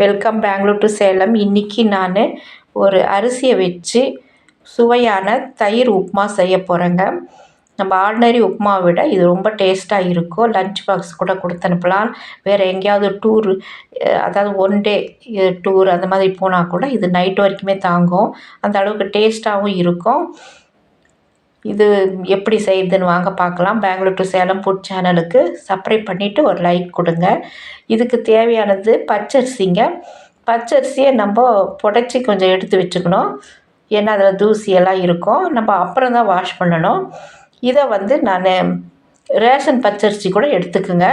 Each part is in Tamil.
வெல்கம் பெங்களூர் டு சேலம் இன்றைக்கி நான் ஒரு அரிசியை வச்சு சுவையான தயிர் உப்புமா செய்ய போகிறேங்க நம்ம ஆர்டினரி உப்புமாவை விட இது ரொம்ப டேஸ்ட்டாக இருக்கும். லஞ்ச் பாக்ஸ் கூட கொடுத்து அனுப்பலாம். வேறு எங்கேயாவது டூர் அதாவது ஒன் டே டூர் அந்த மாதிரி போனால் கூட இது நைட் வரைக்குமே தாங்கும். அந்த அளவுக்கு டேஸ்ட்டாகவும் இருக்கும். இது எப்படி செய்யுதுன்னு வாங்க பார்க்கலாம். பெங்களூர் டு சேலம் ஃபுட் சேனலுக்கு சப்ஸ்கிரைப் பண்ணிவிட்டு ஒரு லைக் கொடுங்க. இதுக்கு தேவையானது பச்சரிசிங்க. பச்சரிசியை நம்ம புடச்சி கொஞ்சம் எடுத்து வச்சுக்கணும். ஏன்னா அதில் தூசியெல்லாம் இருக்கும். நம்ம அப்புறம் தான் வாஷ் பண்ணணும். இதை வந்து நான் ரேஷன் பச்சரிசி கூட எடுத்துக்குங்க.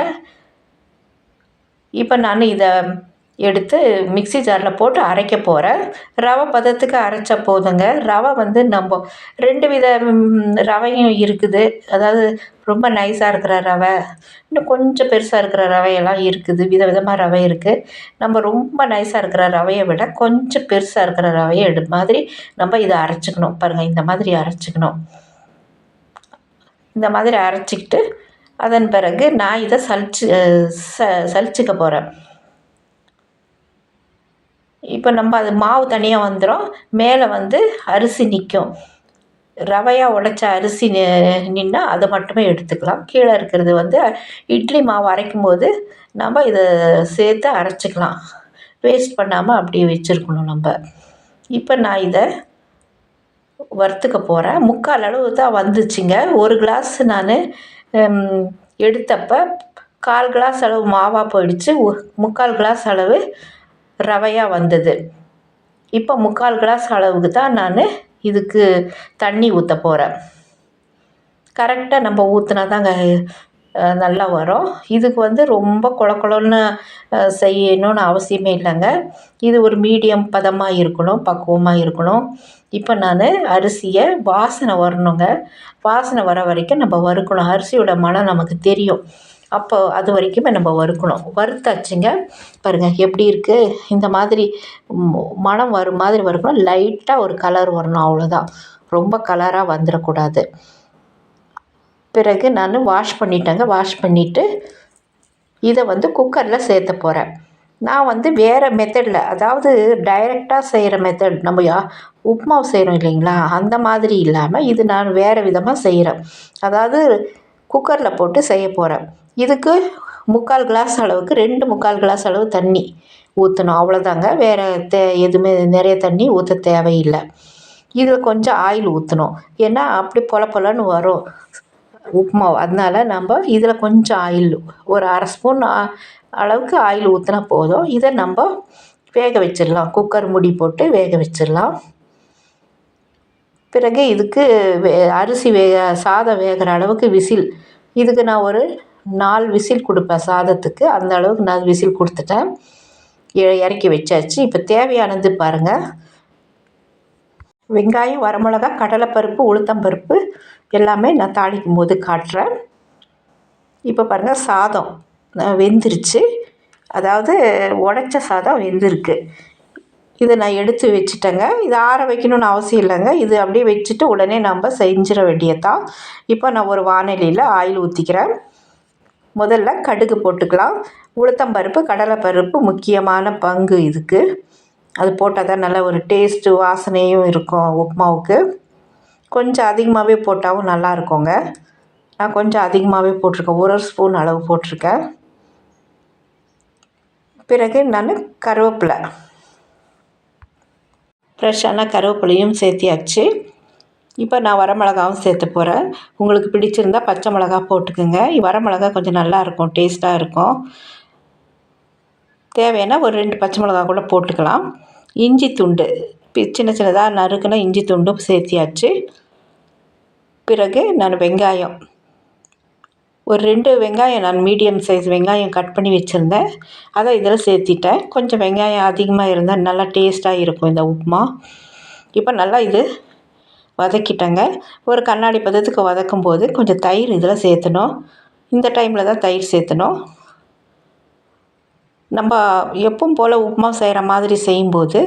இப்போ நான் இதை எடுத்து மிக்ஸி ஜாரில் போட்டு அரைக்க போகிறேன் ரவை பதத்துக்கு அரைச்சா போதுங்க. ரவை வந்து நம்ம ரெண்டு வித ரவையும் இருக்குது. அதாவது ரொம்ப நைஸாக இருக்கிற ரவை இன்னும் கொஞ்சம் பெருசாக இருக்கிற ரவையெல்லாம் இருக்குது. வித விதமாக ரவை இருக்குது நம்ம ரொம்ப நைஸாக இருக்கிற ரவையை விட கொஞ்சம் பெருசாக இருக்கிற ரவையை எடு மாதிரி நம்ம இதை அரைச்சிக்கணும். பாருங்கள் இந்த மாதிரி அரைச்சிக்கணும். இந்த மாதிரி அரைச்சிக்கிட்டு அதன் பிறகு நான் இதை சலிச்சு ச சலிச்சுக்க போகிறேன் இப்போ நம்ம அது மாவு தனியாக வந்துடும் மேலே வந்து அரிசி நிற்கும் ரவையாக உடைச்ச அரிசி நின்னா அதை மட்டுமே எடுத்துக்கலாம். கீழே இருக்கிறது வந்து இட்லி மாவு அரைக்கும் போது நம்ம இதை சேர்த்து அரைச்சிக்கலாம். வேஸ்ட் பண்ணாமல் அப்படியே வச்சுருக்கணும் நம்ம. இப்போ நான் இதை வறுத்துக்க போகிறேன் முக்கால் அளவு தான் வந்துச்சுங்க. ஒரு கிளாஸ் நான் எடுத்தப்போ கால் கிளாஸ் அளவு மாவாக போயிடுச்சு. முக்கால் கிளாஸ் அளவு ரவையாக வந்தது. இப்போ முக்கால் கிளாஸ் அளவுக்கு தான் நான் இதுக்கு தண்ணி ஊற்ற போகிறேன் கரெக்டாக நம்ம ஊற்றினா தாங்க நல்லா வரும். இதுக்கு வந்து ரொம்ப குளக்குளன்னு செய்யணும்னு அவசியமே இல்லைங்க. இது ஒரு மீடியம் பதமாக இருக்கணும் பக்குவமாக இருக்கணும். இப்போ நான் அரிசியை வாசனை வரணுங்க. வாசனை வர வரைக்கும் நம்ம வறுக்கணும். அரிசியோட மனம் நமக்கு தெரியும். அப்போ அது வரைக்குமே நம்ம வறுக்கணும். வறுத்தாச்சுங்க. பாருங்கள் எப்படி இருக்குது இந்த மாதிரி மணம் வரும் மாதிரி வறுக்கணும். லைட்டாக ஒரு கலர் வரணும் அவ்வளோதான் ரொம்ப கலராக வந்துடக்கூடாது பிறகு நான் வாஷ் பண்ணிட்டேங்க. வாஷ் பண்ணிவிட்டு இதை வந்து குக்கரில் சேர்த்த போகிறேன் நான் வந்து வேறு மெத்தடில் அதாவது டைரெக்டாக செய்கிற மெத்தட் நம்ம யா உப்புமாவு செய்கிறோம் இல்லைங்களா? அந்த மாதிரி இல்லாமல் இது நான் வேறு விதமாக செய்கிறேன் அதாவது குக்கரில் போட்டு செய்ய போகிறேன் இதுக்கு முக்கால் கிளாஸ் அளவுக்கு ரெண்டு முக்கால் கிளாஸ் அளவு தண்ணி ஊற்றணும் அவ்வளோதாங்க வேறு தே எதுவுமே நிறைய தண்ணி ஊற்ற தேவையில்லை. இதில் கொஞ்சம் ஆயில் ஊற்றணும் ஏன்னா அப்படி பொல பொலன்னு வரும். உப்புமா அதனால் நம்ம இதில் கொஞ்சம் ஆயில் ஒரு அரை ஸ்பூன் அளவுக்கு ஆயில் ஊற்றினா போதும். இதை நம்ம வேக வச்சிடலாம். குக்கர் மூடி போட்டு வேக வச்சிடலாம். பிறகு இதுக்கு வே அரிசி வேக சாதம் வேகிற அளவுக்கு விசில். இதுக்கு நான் ஒரு நாலு விசில் கொடுப்பேன் சாதத்துக்கு. அந்த அளவுக்கு நான் விசில் கொடுத்துட்டேன். இறக்கி வச்சாச்சு. இப்போ தேவையானது பாருங்கள் வெங்காயம் வரமிளகா கடலைப்பருப்பு உளுத்தம்பருப்பு எல்லாமே நான் தாளிக்கும் போது காட்டுறேன். இப்போ பாருங்கள் சாதம் வெந்துருச்சு. அதாவது உடச்ச சாதம் வெந்திருக்கு. இதை நான் எடுத்து வச்சுட்டேங்க. இது ஆற வைக்கணும்னு அவசியம் இல்லைங்க. இது அப்படியே வச்சுட்டு உடனே நம்ம செஞ்சிட வேண்டியதான் இப்போ நான் ஒரு வானிலையில் ஆயில் ஊற்றிக்கிறேன் முதல்ல கடுகு போட்டுக்கலாம். உளுத்தம்பருப்பு கடலைப்பருப்பு முக்கியமான பங்கு இதுக்கு. அது போட்டால் தான் நல்ல ஒரு டேஸ்ட்டு வாசனையும் இருக்கும் உப்புமாவுக்கு கொஞ்சம் அதிகமாகவே போட்டாலும் நல்லா இருக்குங்க. நான் கொஞ்சம் அதிகமாகவே போட்டிருக்கேன். ஒரு ஒரு ஸ்பூன் அளவு போட்டிருக்கேன். பிறகு நான் கருவேப்பிலை. ஃப்ரெஷ்ஷான கருவேப்பிலையும் சேர்த்தியாச்சு. இப்போ நான் வரமிளகாவும் சேர்த்து போகிறேன் உங்களுக்கு பிடிச்சிருந்தா பச்சை மிளகா போட்டுக்கோங்க. வரமிளகா கொஞ்சம் நல்லாயிருக்கும் டேஸ்ட்டாக இருக்கும். தேவையான ஒரு ரெண்டு பச்சை மிளகா கூட போட்டுக்கலாம். இஞ்சி துண்டு சின்ன சின்னதாக நறுக்குன இஞ்சி துண்டும் சேர்த்தியாச்சு. பிறகு நான் வெங்காயம் ஒரு ரெண்டு வெங்காயம் நான் மீடியம் சைஸ் வெங்காயம் கட் பண்ணி வச்சுருந்தேன். அதை இதில் சேர்த்திட்டேன். கொஞ்சம் வெங்காயம் அதிகமாக இருந்தால் நல்லா டேஸ்ட்டாக இருக்கும் இந்த உப்புமா. இப்போ நல்லா இது வதக்கிட்டேங்க. ஒரு கண்ணாடி பதத்துக்கு வதக்கும் போது கொஞ்சம் தயிர் இதில் சேர்த்தணும். இந்த டைமில் தான் தயிர் சேர்த்தணும். நம்ம எப்பவும் போல் உப்புமா செய்கிற மாதிரி செய்யும்போது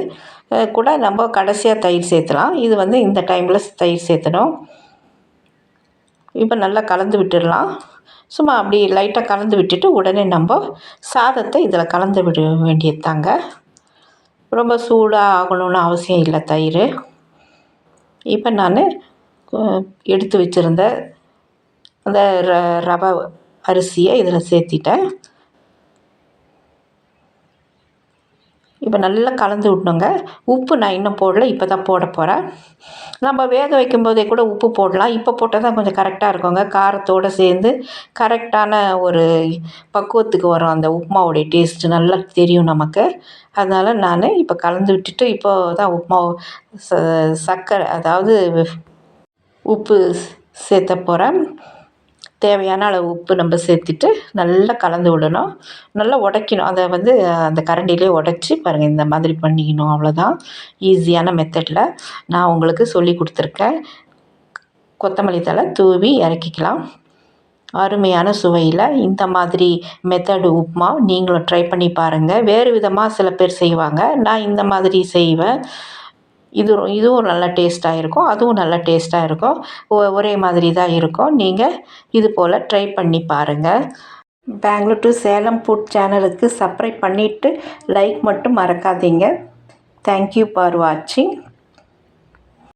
கூட நம்ம கடைசியாக தயிர் சேர்த்துலாம். இது வந்து இந்த டைமில் தயிர் சேர்த்தணும். இப்போ நல்லா கலந்து விட்டுடலாம். சும்மா அப்படி லைட்டாக கலந்து விட்டுட்டு உடனே நம்ம சாதத்தை இதில் கலந்து விட வேண்டியது தாங்க. ரொம்ப சூடாக ஆகணும்னு அவசியம் இல்லை தயிர். இப்போ நான் எடுத்து வச்சுருந்த அந்த ர ரவை அரிசியை இதில் சேர்த்திட்டேன். இப்போ நல்லா கலந்து விட்ணுங்க. உப்பு நான் இன்னும் போடல இப்போ தான் போட போகிறேன் நம்ம வேக வைக்கும் போதே கூட உப்பு போடலாம். இப்போ போட்டால் தான் கொஞ்சம் கரெக்டாக இருக்குங்க. காரத்தோடு சேர்ந்து கரெக்டான ஒரு பக்குவத்துக்கு வரும் அந்த உப்புமாவுடைய டேஸ்ட்டு நல்லா தெரியும் நமக்கு. அதனால் நான் இப்போ கலந்து விட்டுட்டு இப்போ தான் உப்புமா ச சர்க்கரை அதாவது உப்பு சேர்த்த போகிறேன் தேவையான அளவு உப்பு நம்ம சேர்த்துட்டு நல்லா கலந்து விடணும். நல்லா உடைக்கணும். அதை வந்து அந்த கரண்டிலே உடச்சி பாருங்கள் இந்த மாதிரி பண்ணிக்கணும். அவ்வளோதான் ஈஸியான மெத்தடில் நான் உங்களுக்கு சொல்லி கொடுத்துருக்கேன். கொத்தமல்லி தழை தூவி இறக்கிக்கலாம். அருமையான சுவையில் இந்த மாதிரி மெத்தடு உப்புமா நீங்களும் ட்ரை பண்ணி பாருங்கள் வேறு விதமாக சில பேர் செய்வாங்க. நான் இந்த மாதிரி செய்வேன். இது இதுவும் நல்ல டேஸ்ட்டாக இருக்கும் அதுவும் நல்லா டேஸ்ட்டாக இருக்கும். ஒ ஒரே மாதிரி தான் இருக்கும். நீங்கள் இது போல் ட்ரை பண்ணி பாருங்கள் பெங்களூர் டு சேலம் ஃபுட் சேனலுக்கு சப்ஸ்கிரைப் பண்ணிவிட்டு லைக் மட்டும் மறக்காதீங்க. தேங்க்யூ ஃபார் வாட்சிங்